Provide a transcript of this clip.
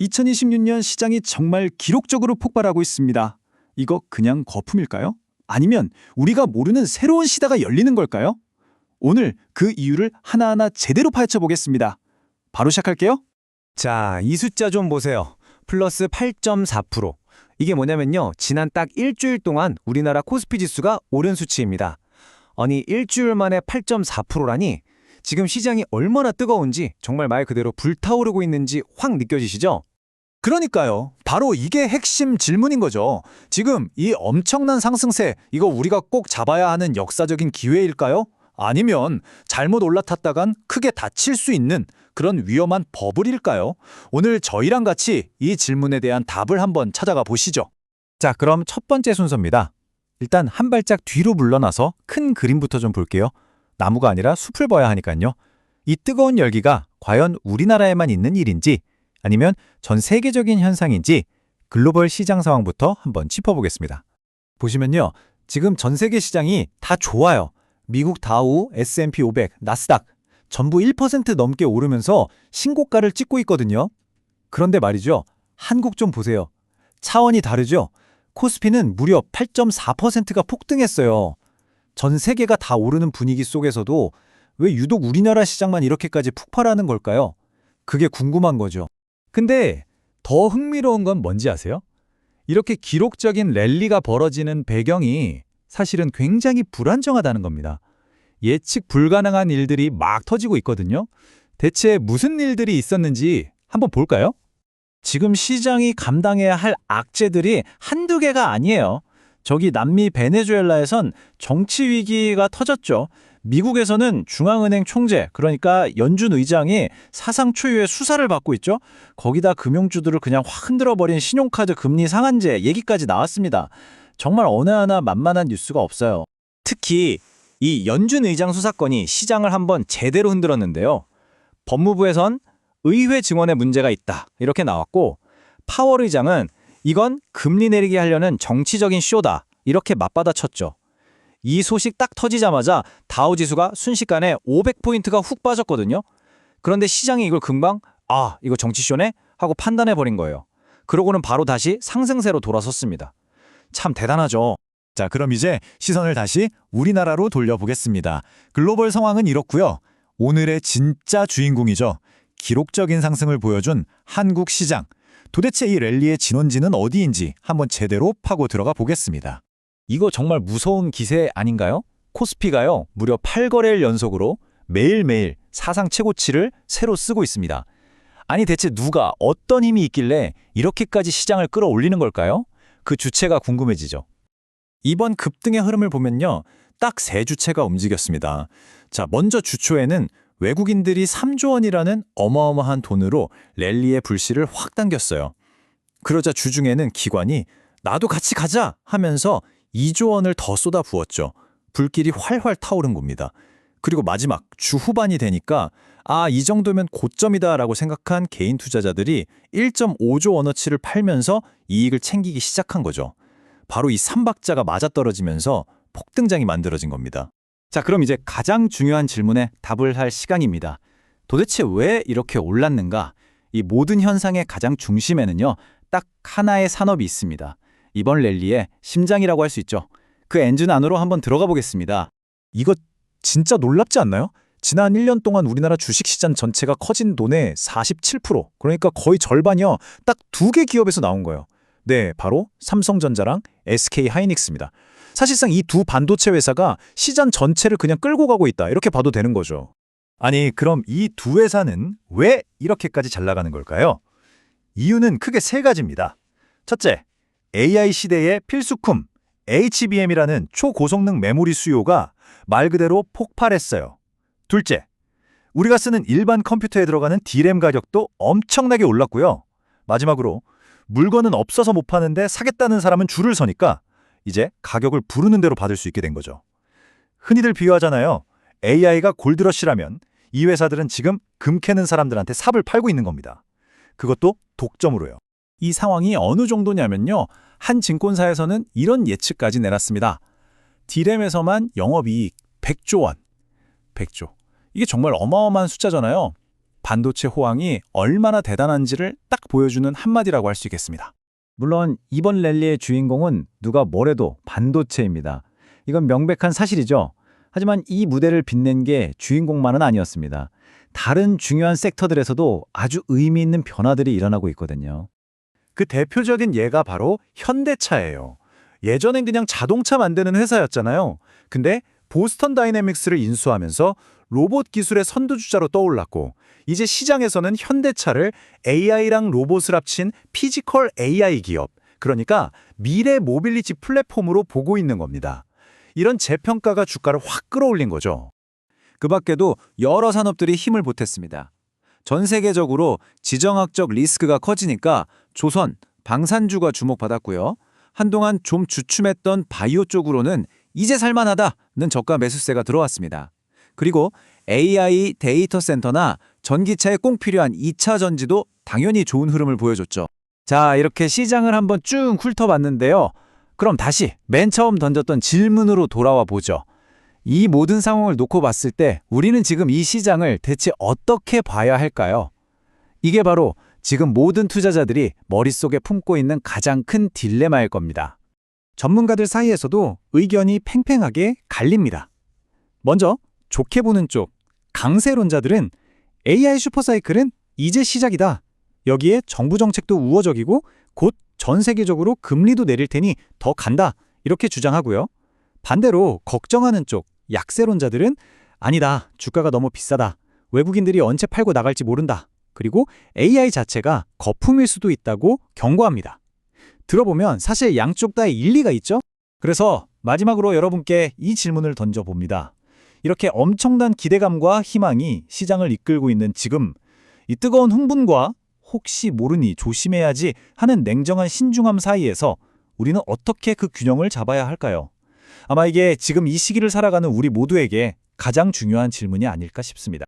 2026년 시장이 정말 기록적으로 폭발하고 있습니다. 이거 그냥 거품일까요? 아니면 우리가 모르는 새로운 시대가 열리는 걸까요? 오늘 그 이유를 하나하나 제대로 파헤쳐 보겠습니다. 바로 시작할게요. 자, 이 숫자 좀 보세요. 플러스 8.4%. 이게 뭐냐면요. 지난 딱 일주일 동안 우리나라 코스피 지수가 오른 수치입니다. 아니, 일주일 만에 8.4%라니 지금 시장이 얼마나 뜨거운지 정말 말 그대로 불타오르고 있는지 확 느껴지시죠? 그러니까요. 바로 이게 핵심 질문인 거죠. 지금 이 엄청난 상승세, 이거 우리가 꼭 잡아야 하는 역사적인 기회일까요? 아니면 잘못 올라탔다간 크게 다칠 수 있는 그런 위험한 버블일까요? 오늘 저희랑 같이 이 질문에 대한 답을 한번 찾아가 보시죠. 자, 그럼 첫 번째 순서입니다. 일단 한 발짝 뒤로 물러나서 큰 그림부터 좀 볼게요. 나무가 아니라 숲을 봐야 하니까요. 이 뜨거운 열기가 과연 우리나라에만 있는 일인지 아니면 전 세계적인 현상인지 글로벌 시장 상황부터 한번 짚어보겠습니다. 보시면요. 지금 전 세계 시장이 다 좋아요. 미국 다우, S&P 500, 나스닥 전부 1% 넘게 오르면서 신고가를 찍고 있거든요. 그런데 말이죠. 한국 좀 보세요. 차원이 다르죠? 코스피는 무려 8.4%가 폭등했어요. 전 세계가 다 오르는 분위기 속에서도 왜 유독 우리나라 시장만 이렇게까지 폭발하는 걸까요? 그게 궁금한 거죠. 근데 더 흥미로운 건 뭔지 아세요? 이렇게 기록적인 랠리가 벌어지는 배경이 사실은 굉장히 불안정하다는 겁니다. 예측 불가능한 일들이 막 터지고 있거든요. 대체 무슨 일들이 있었는지 한번 볼까요? 지금 시장이 감당해야 할 악재들이 한두 개가 아니에요. 저기 남미 베네수엘라에선 정치 위기가 터졌죠. 미국에서는 중앙은행 총재, 그러니까 연준 의장이 사상 초유의 수사를 받고 있죠. 거기다 금융주들을 그냥 확 흔들어버린 신용카드 금리 상한제 얘기까지 나왔습니다. 정말 어느 하나 만만한 뉴스가 없어요. 특히 이 연준 의장 수사건이 시장을 한번 제대로 흔들었는데요. 법무부에선 의회 증언에 문제가 있다 이렇게 나왔고 파월 의장은 이건 금리 내리게 하려는 정치적인 쇼다 이렇게 맞받아쳤죠. 이 소식 딱 터지자마자 다우 지수가 순식간에 500포인트가 훅 빠졌거든요. 그런데 시장이 이걸 금방 아 이거 정치쇼네 하고 판단해 버린 거예요. 그러고는 바로 다시 상승세로 돌아섰습니다. 참 대단하죠. 자, 그럼 이제 시선을 다시 우리나라로 돌려보겠습니다. 글로벌 상황은 이렇고요. 오늘의 진짜 주인공이죠. 기록적인 상승을 보여준 한국 시장. 도대체 이 랠리의 진원지는 어디인지 한번 제대로 파고 들어가 보겠습니다. 이거 정말 무서운 기세 아닌가요? 코스피가요, 무려 8거래일 연속으로 매일매일 사상 최고치를 새로 쓰고 있습니다. 아니 대체 누가 어떤 힘이 있길래 이렇게까지 시장을 끌어올리는 걸까요? 그 주체가 궁금해지죠. 이번 급등의 흐름을 보면요. 딱 세 주체가 움직였습니다. 자, 먼저 주초에는 외국인들이 3조 원이라는 어마어마한 돈으로 랠리의 불씨를 확 당겼어요. 그러자 주중에는 기관이 나도 같이 가자 하면서 2조 원을 더 쏟아 부었죠. 불길이 활활 타오른 겁니다. 그리고 마지막 주 후반이 되니까 아, 이 정도면 고점이다 라고 생각한 개인 투자자들이 1.5조 원어치를 팔면서 이익을 챙기기 시작한 거죠. 바로 이 삼박자가 맞아떨어지면서 폭등장이 만들어진 겁니다. 자, 그럼 이제 가장 중요한 질문에 답을 할 시간입니다. 도대체 왜 이렇게 올랐는가? 이 모든 현상의 가장 중심에는요, 딱 하나의 산업이 있습니다. 이번 랠리의 심장이라고 할 수 있죠. 그 엔진 안으로 한번 들어가 보겠습니다. 이거 진짜 놀랍지 않나요? 지난 1년 동안 우리나라 주식시장 전체가 커진 돈의 47%, 그러니까 거의 절반이요. 딱 두 개 기업에서 나온 거예요. 네, 바로 삼성전자랑 SK 하이닉스입니다. 사실상 이 두 반도체 회사가 시장 전체를 그냥 끌고 가고 있다. 이렇게 봐도 되는 거죠. 아니, 그럼 이 두 회사는 왜 이렇게까지 잘 나가는 걸까요? 이유는 크게 세 가지입니다. 첫째, AI 시대의 필수품 HBM이라는 초고성능 메모리 수요가 말 그대로 폭발했어요. 둘째, 우리가 쓰는 일반 컴퓨터에 들어가는 D램 가격도 엄청나게 올랐고요. 마지막으로 물건은 없어서 못 파는데 사겠다는 사람은 줄을 서니까 이제 가격을 부르는 대로 받을 수 있게 된 거죠. 흔히들 비유하잖아요. AI가 골드러시라면 이 회사들은 지금 금 캐는 사람들한테 삽을 팔고 있는 겁니다. 그것도 독점으로요. 이 상황이 어느 정도냐면요. 한 증권사에서는 이런 예측까지 내놨습니다. 디램에서만 영업이익 100조 원. 100조. 이게 정말 어마어마한 숫자잖아요. 반도체 호황이 얼마나 대단한지를 딱 보여주는 한마디라고 할 수 있겠습니다. 물론 이번 랠리의 주인공은 누가 뭐래도 반도체입니다. 이건 명백한 사실이죠. 하지만 이 무대를 빛낸 게 주인공만은 아니었습니다. 다른 중요한 섹터들에서도 아주 의미 있는 변화들이 일어나고 있거든요. 그 대표적인 예가 바로 현대차예요. 예전엔 그냥 자동차 만드는 회사였잖아요. 근데 보스턴 다이내믹스를 인수하면서 로봇 기술의 선두주자로 떠올랐고 이제 시장에서는 현대차를 AI랑 로봇을 합친 피지컬 AI 기업, 그러니까 미래 모빌리티 플랫폼으로 보고 있는 겁니다. 이런 재평가가 주가를 확 끌어올린 거죠. 그 밖에도 여러 산업들이 힘을 보탰습니다. 전 세계적으로 지정학적 리스크가 커지니까 조선, 방산주가 주목받았고요. 한동안 좀 주춤했던 바이오 쪽으로는 이제 살만하다는 저가 매수세가 들어왔습니다. 그리고 AI 데이터 센터나 전기차에 꼭 필요한 2차 전지도 당연히 좋은 흐름을 보여줬죠. 자, 이렇게 시장을 한번 쭉 훑어봤는데요. 그럼 다시 맨 처음 던졌던 질문으로 돌아와 보죠. 이 모든 상황을 놓고 봤을 때 우리는 지금 이 시장을 대체 어떻게 봐야 할까요? 이게 바로 지금 모든 투자자들이 머릿속에 품고 있는 가장 큰 딜레마일 겁니다. 전문가들 사이에서도 의견이 팽팽하게 갈립니다. 먼저 좋게 보는 쪽 강세론자들은 AI 슈퍼사이클은 이제 시작이다. 여기에 정부 정책도 우호적이고 곧 전 세계적으로 금리도 내릴 테니 더 간다. 이렇게 주장하고요. 반대로 걱정하는 쪽 약세론자들은 아니다. 주가가 너무 비싸다. 외국인들이 언제 팔고 나갈지 모른다. 그리고 AI 자체가 거품일 수도 있다고 경고합니다. 들어보면 사실 양쪽 다에 일리가 있죠? 그래서 마지막으로 여러분께 이 질문을 던져봅니다. 이렇게 엄청난 기대감과 희망이 시장을 이끌고 있는 지금 이 뜨거운 흥분과 혹시 모르니 조심해야지 하는 냉정한 신중함 사이에서 우리는 어떻게 그 균형을 잡아야 할까요? 아마 이게 지금 이 시기를 살아가는 우리 모두에게 가장 중요한 질문이 아닐까 싶습니다.